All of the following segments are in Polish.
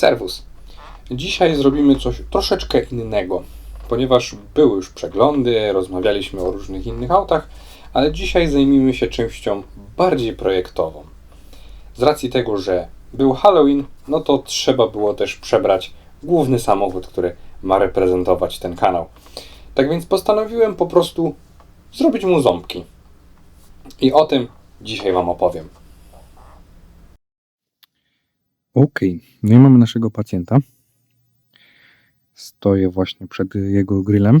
Serwus. Dzisiaj zrobimy coś troszeczkę innego, ponieważ były już przeglądy, rozmawialiśmy o różnych innych autach, ale dzisiaj zajmijmy się częścią bardziej projektową. Z racji tego, że był Halloween, no to trzeba było też przebrać główny samochód, który ma reprezentować ten kanał. Tak więc postanowiłem po prostu zrobić mu ząbki. I o tym dzisiaj Wam opowiem. Okej, no i mamy naszego pacjenta. Stoję właśnie przed jego grillem.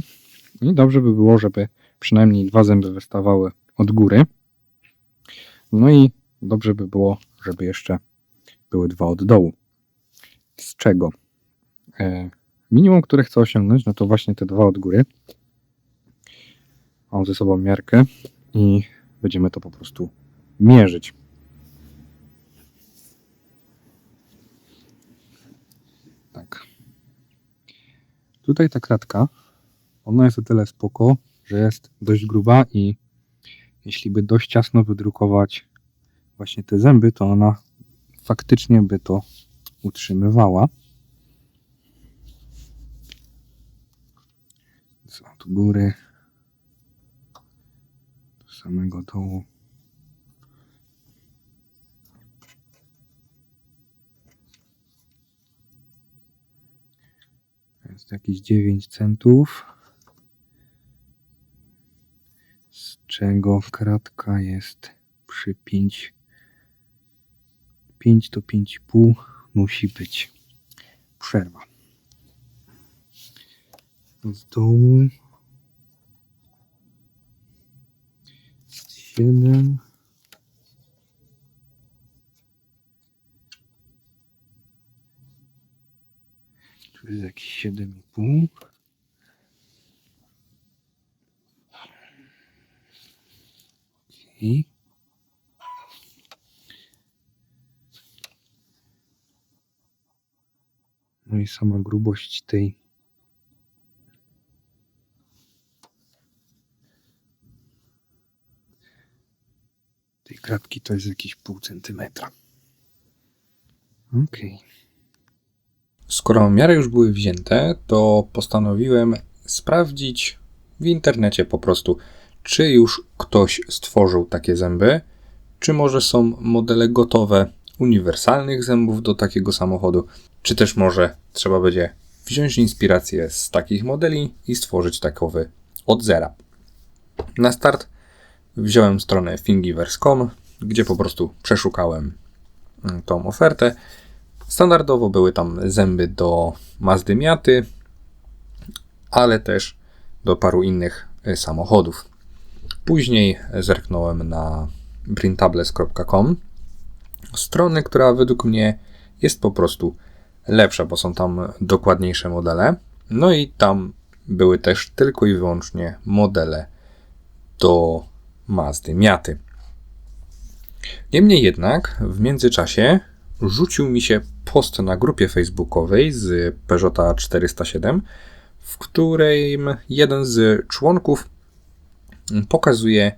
I dobrze by było, żeby przynajmniej dwa zęby wystawały od góry. No i dobrze by było, żeby jeszcze były dwa od dołu. Z czego? E, minimum, które chcę osiągnąć, no to właśnie te dwa od góry. Mam ze sobą miarkę i będziemy to po prostu mierzyć. Tak. Tutaj ta kratka, ona jest o tyle spoko, że jest dość gruba i jeśli by dość ciasno wydrukować właśnie te zęby, to ona faktycznie by to utrzymywała. Z od góry do samego dołu. Jest jakieś 9 centów. Z czego kratka jest przy 5. 5 to 5,5 musi być. Przerwa. Z dołu 7. Tu jest jakieś 7,5. I No i sama grubość tej tej kratki to jest jakieś pół centymetra. Okej. Skoro miary już były wzięte, to postanowiłem sprawdzić w internecie po prostu, czy już ktoś stworzył takie zęby, czy może są modele gotowe uniwersalnych zębów do takiego samochodu, czy też może trzeba będzie wziąć inspirację z takich modeli i stworzyć takowy od zera. Na start wziąłem stronę thingiverse.com, gdzie po prostu przeszukałem mm, tą ofertę. Standardowo były tam zęby do Mazdy Miaty, ale też do paru innych y, samochodów. Później zerknąłem na printables.com, strony, która według mnie jest po prostu lepsza, bo są tam dokładniejsze modele. No i tam były też tylko i wyłącznie modele do Mazdy Miaty. Niemniej jednak w międzyczasie rzucił mi się post na grupie facebookowej z Peugeota 407, w którym jeden z członków pokazuje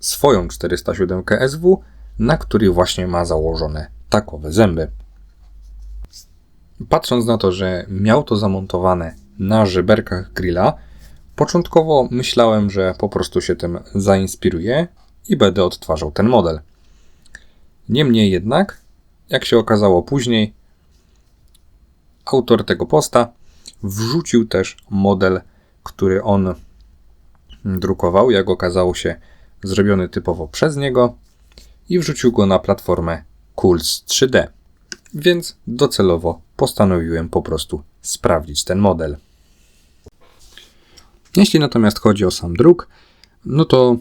swoją 407 SW, na której właśnie ma założone takowe zęby. Patrząc na to, że miał to zamontowane na żeberkach grilla, początkowo myślałem, że po prostu się tym zainspiruję i będę odtwarzał ten model. Niemniej jednak, jak się okazało później, autor tego posta wrzucił też model, który on drukował, jak okazało się, zrobiony typowo przez niego i wrzucił go na platformę Cools 3D. Więc docelowo postanowiłem po prostu sprawdzić ten model. Jeśli natomiast chodzi o sam druk, no to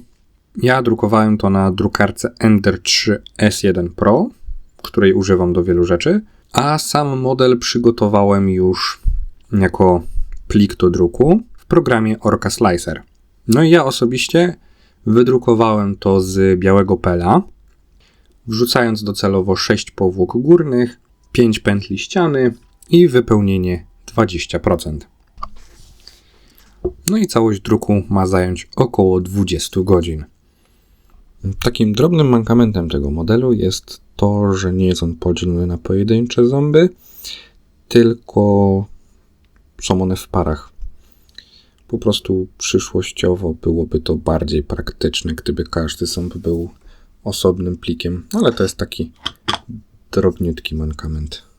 ja drukowałem to na drukarce Ender 3 S1 Pro, której używam do wielu rzeczy, a sam model przygotowałem już jako plik do druku w programie Orca Slicer. No i ja osobiście wydrukowałem to z białego pela, wrzucając docelowo 6 powłok górnych, 5 pętli ściany i wypełnienie 20%. No i całość druku ma zająć około 20 godzin. Takim drobnym mankamentem tego modelu jest to, że nie jest on podzielony na pojedyncze zęby, tylko są one w parach. Po prostu przyszłościowo byłoby to bardziej praktyczne, gdyby każdy ząb był osobnym plikiem, ale to jest taki drobniutki mankament.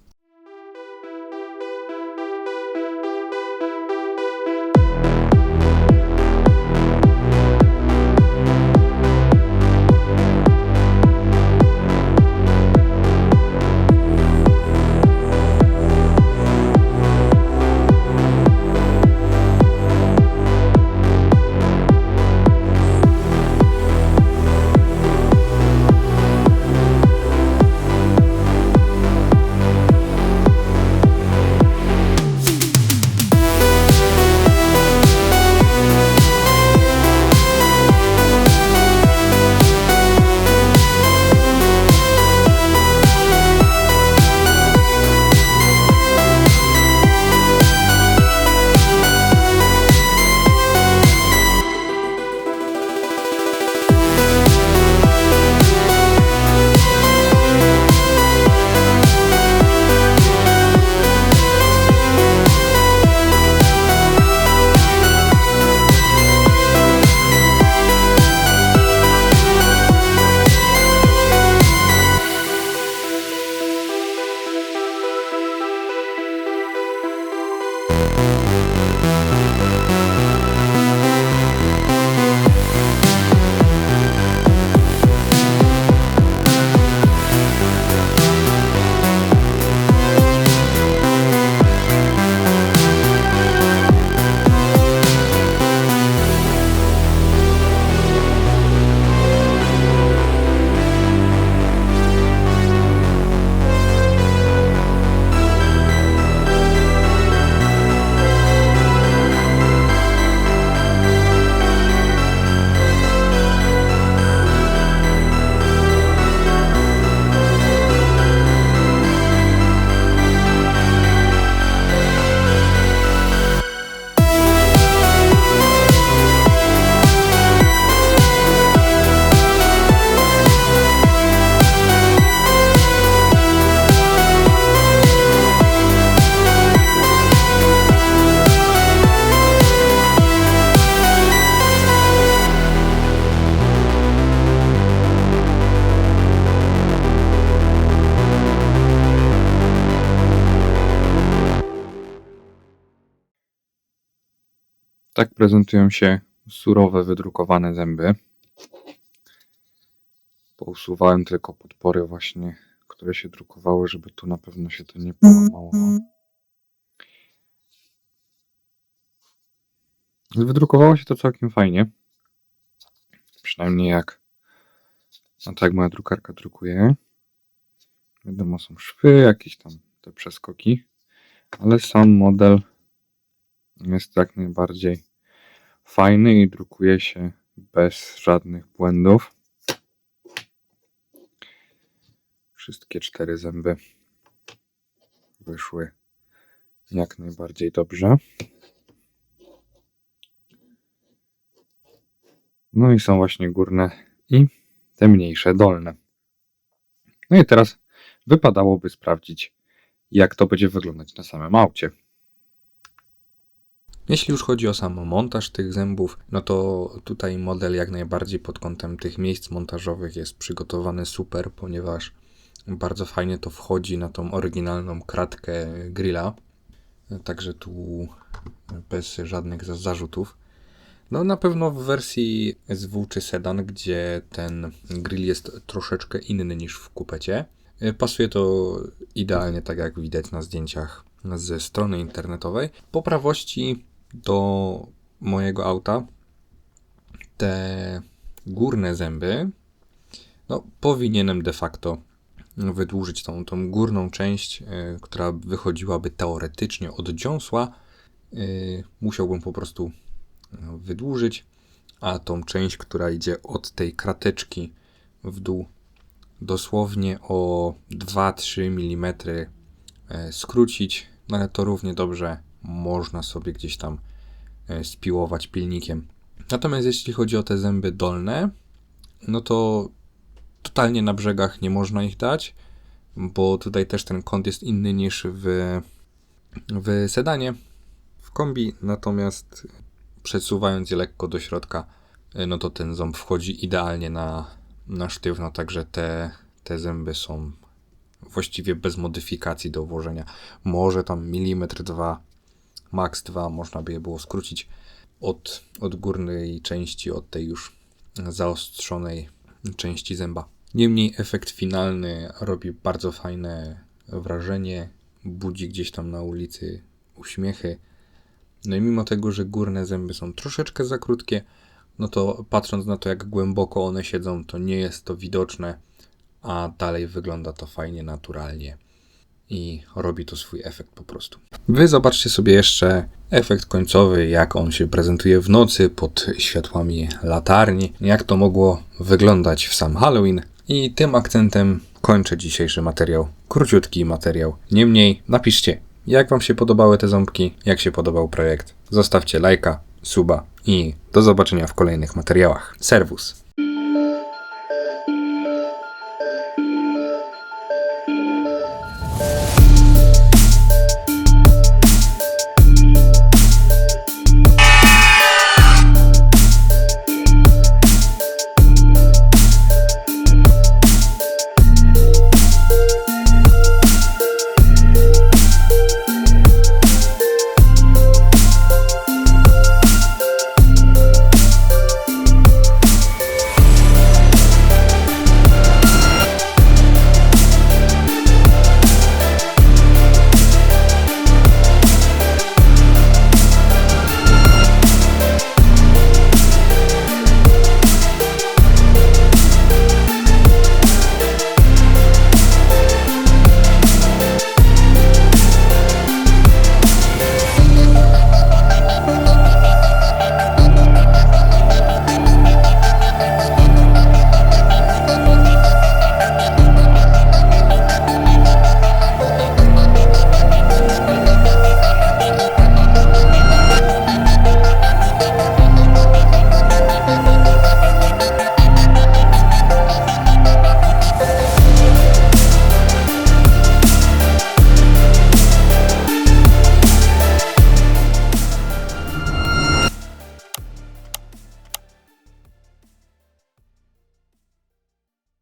Tak prezentują się surowe, wydrukowane zęby. Pousuwałem tylko podpory właśnie, które się drukowały, żeby tu na pewno się to nie połamało. Wydrukowało się to całkiem fajnie. Przynajmniej jak no tak moja drukarka drukuje. Wiadomo, są szwy, jakieś tam te przeskoki, ale sam model jest jak najbardziej fajny i drukuje się bez żadnych błędów. Wszystkie cztery zęby wyszły jak najbardziej dobrze. No i są właśnie górne i te mniejsze dolne. No i teraz wypadałoby sprawdzić, jak to będzie wyglądać na samym aucie. Jeśli już chodzi o sam montaż tych zębów, no to tutaj model jak najbardziej pod kątem tych miejsc montażowych jest przygotowany super, ponieważ bardzo fajnie to wchodzi na tą oryginalną kratkę grilla. Także tu bez żadnych za- zarzutów. No na pewno w wersji SW czy Sedan, gdzie ten grill jest troszeczkę inny niż w kupecie, y, pasuje to idealnie, tak jak widać na zdjęciach ze strony internetowej. Po prawości do mojego auta te górne zęby, no powinienem de facto wydłużyć tą, tą górną część, y, która wychodziłaby teoretycznie od dziąsła. y, musiałbym po prostu y, wydłużyć, a tą część, która idzie od tej krateczki w dół, dosłownie o 2-3 mm e, skrócić, no ale to równie dobrze można sobie gdzieś tam e, spiłować pilnikiem. Natomiast jeśli chodzi o te zęby dolne, no to totalnie na brzegach nie można ich dać, bo tutaj też ten kąt jest inny niż w, w sedanie, w kombi, natomiast przesuwając je lekko do środka, y, no to ten ząb wchodzi idealnie na, na sztywno, także te, te zęby są właściwie bez modyfikacji do włożenia. Może tam milimetr dwa, max dwa, można by je było skrócić od, od górnej części, od tej już zaostrzonej części zęba. Niemniej efekt finalny robi bardzo fajne wrażenie, budzi gdzieś tam na ulicy uśmiechy. No i mimo tego, że górne zęby są troszeczkę za krótkie, no to patrząc na to, jak głęboko one siedzą, to nie jest to widoczne, a dalej wygląda to fajnie, naturalnie i robi to swój efekt po prostu. Wy zobaczcie sobie jeszcze efekt końcowy, jak on się prezentuje w nocy pod światłami latarni, jak to mogło wyglądać w sam Halloween. I tym akcentem kończę dzisiejszy materiał. Króciutki materiał. Niemniej napiszcie, jak Wam się podobały te ząbki, jak się podobał projekt. Zostawcie lajka, suba i do zobaczenia w kolejnych materiałach. Serwus.